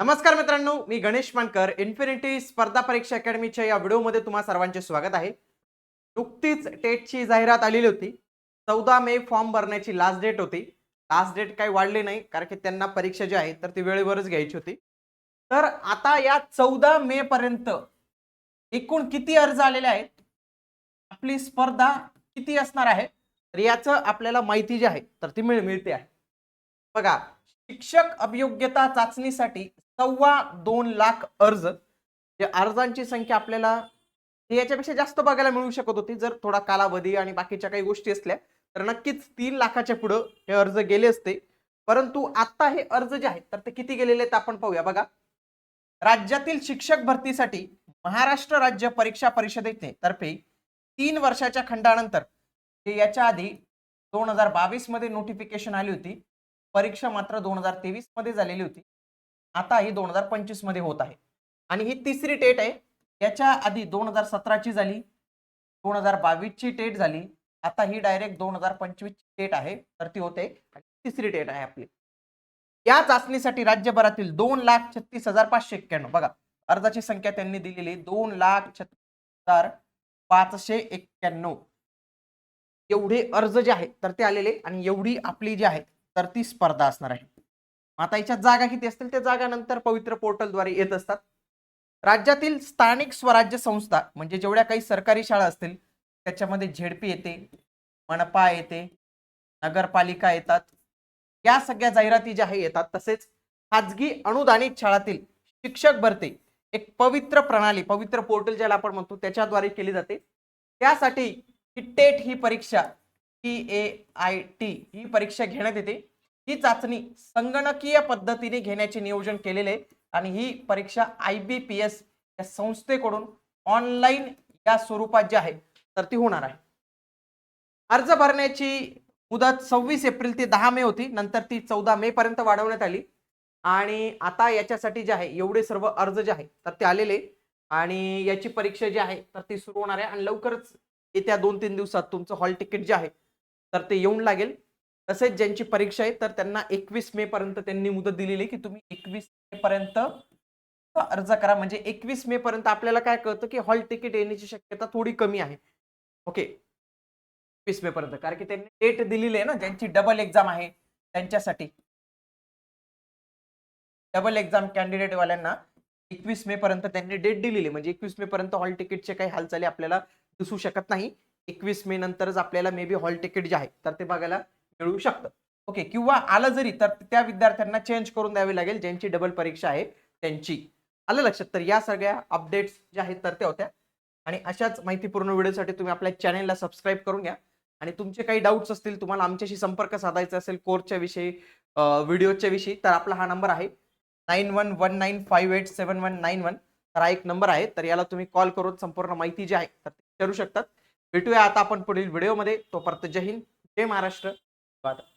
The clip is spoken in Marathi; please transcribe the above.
नमस्कार मित्रांनो मी गणेश मानकर इन्फिनिटी स्पर्धा परीक्षा अकॅडमीच्या या व्हिडिओमध्ये तुम्हा सर्वांचे स्वागत आहे. नुकतीच टेटची जाहिरात आलेली होती. चौदा मे फॉर्म भरण्याची लास्ट डेट होती. लास्ट डेट काही वाढली नाही कारण की त्यांना परीक्षा जी आहे तर ती वेळेवरच घ्यायची होती. तर आता या चौदा मे पर्यंत एकूण किती अर्ज आलेले आहेत? आपली स्पर्धा किती असणार आहे? तर याचं आपल्याला माहिती जी आहे तर ती मिळ मिळते आहे. बघा शिक्षक अभियोग्यता चाचणीसाठी सव्वा दोन लाख अर्ज. जे अर्जांची संख्या आपल्याला याच्यापेक्षा जास्त बघायला मिळू शकत होती. जर थोडा कालावधी आणि बाकीच्या काही गोष्टी असल्या तर नक्कीच तीन लाखाच्या पुढं हे अर्ज गेले असते. परंतु आता हे अर्ज जे आहेत तर ते किती गेलेले आहेत आपण पाहूया. बघा राज्यातील शिक्षक भरतीसाठी महाराष्ट्र राज्य परीक्षा परिषदेने तर्फे तीन वर्षाच्या खंडानंतर हे याच्या आधी दोन हजार बावीसमध्ये नोटिफिकेशन आली होती. परीक्षा मात्र दोन हजार तेवीसमध्ये झालेली होती. आता ही दोन हजार पंचवीसमध्ये होत आहे. आणि ही तिसरी टेट आहे. याच्या आधी दोन हजार सतराची झाली. दोन हजार बावीसची टेट झाली. आता ही डायरेक्ट दोन हजार पंचवीसची टेट आहे. तर ती होते. तिसरी टेट आहे आपली. या चाचणीसाठी राज्यभरातील दोन लाख छत्तीस हजार पाचशे एक्क्याण्णव बघा अर्जाची संख्या त्यांनी दिलेली दोन लाख छत्तीस हजार पाचशे एक्क्याण्णव एवढे अर्ज जे आहेत तर ते आलेले आणि एवढी आपली जी आहे तर ती स्पर्धा असणार आहे. आता याच्यात जागा किती असतील? त्या जागा नंतर पवित्र पोर्टलद्वारे येत असतात. राज्यातील स्थानिक स्वराज्य संस्था म्हणजे जेवढ्या काही सरकारी शाळा असतील त्याच्यामध्ये झेडपी येते मनपा येते नगरपालिका येतात. या सगळ्या जाहिराती ज्या आहे येतात. तसेच खाजगी अनुदानित शाळातील शिक्षक भरती एक पवित्र प्रणाली पवित्र पोर्टल ज्याला आपण म्हणतो त्याच्याद्वारे केली जाते. त्यासाठी ही टेट ही परीक्षा टी ए आय टी ही परीक्षा घेण्यात येते. ही चाचणी संगणकीय पद्धतीने घेण्याचे नियोजन केलेले आहे. आणि ही परीक्षा आय बी पी एस या संस्थेकडून ऑनलाईन या स्वरूपात जी आहे तर ती होणार आहे. अर्ज भरण्याची मुदत सव्वीस एप्रिल ते दहा मे होती. नंतर ती चौदा मे पर्यंत वाढवण्यात आली. आणि आता याच्यासाठी जे आहे एवढे सर्व अर्ज जे आहे तर ते आलेले. आणि याची परीक्षा जी आहे तर ती सुरू होणार आहे. आणि लवकरच येत्या दोन तीन दिवसात तुमचं हॉल तिकीट जे आहे तर ते येऊन लागेल. तसेच ज्यांची परीक्षा आहे तर त्यांना एकवीस मे पर्यंत त्यांनी मुदत दिलेली आहे की तुम्ही एकवीस मे पर्यंत अर्ज करा. म्हणजे एकवीस मे पर्यंत आपल्याला काय कळतं की हॉल तिकीट येण्याची शक्यता थोडी कमी आहे. ओके. एकवीस मे पर्यंत. कारण की त्यांनी डेट दिलेली आहे ना ज्यांची डबल एक्झाम आहे त्यांच्यासाठी. डबल एक्झाम कॅन्डिडेट वाल्यांना एकवीस मे पर्यंत त्यांनी डेट दिलेली आहे. म्हणजे एकवीस मे पर्यंत हॉल तिकीटचे काही हालचाली आपल्याला दिसू शकत नाही. एकवीस मे नंतरच आपल्याला मे बी हॉल तिकीट जे आहे तर ते बघायला मिळू शकतं. ओके किंवा आलं जरी तर त्या विद्यार्थ्यांना चेंज करून द्यावी लागेल ज्यांची डबल परीक्षा आहे त्यांची. आलं लक्षात? तर या सगळ्या अपडेट्स ज्या आहेत तर त्या होत्या. आणि अशाच माहितीपूर्ण व्हिडिओसाठी तुम्ही आपल्या चॅनेलला सबस्क्राईब करून घ्या. आणि तुमचे काही डाऊट्स असतील तुम्हाला आमच्याशी संपर्क साधायचा असेल कोर्सच्या विषयी व्हिडिओच्या विषयी तर आपला हा नंबर आहे. Nine one one nine five eight seven one nine one तर हा एक नंबर आहे. तर याला तुम्ही कॉल करून संपूर्ण माहिती जी आहे तर विचारू शकतात. भेटूया आता आपण पुढील व्हिडिओमध्ये तोपर्यंत जय हिंद जय महाराष्ट्र. cuatro.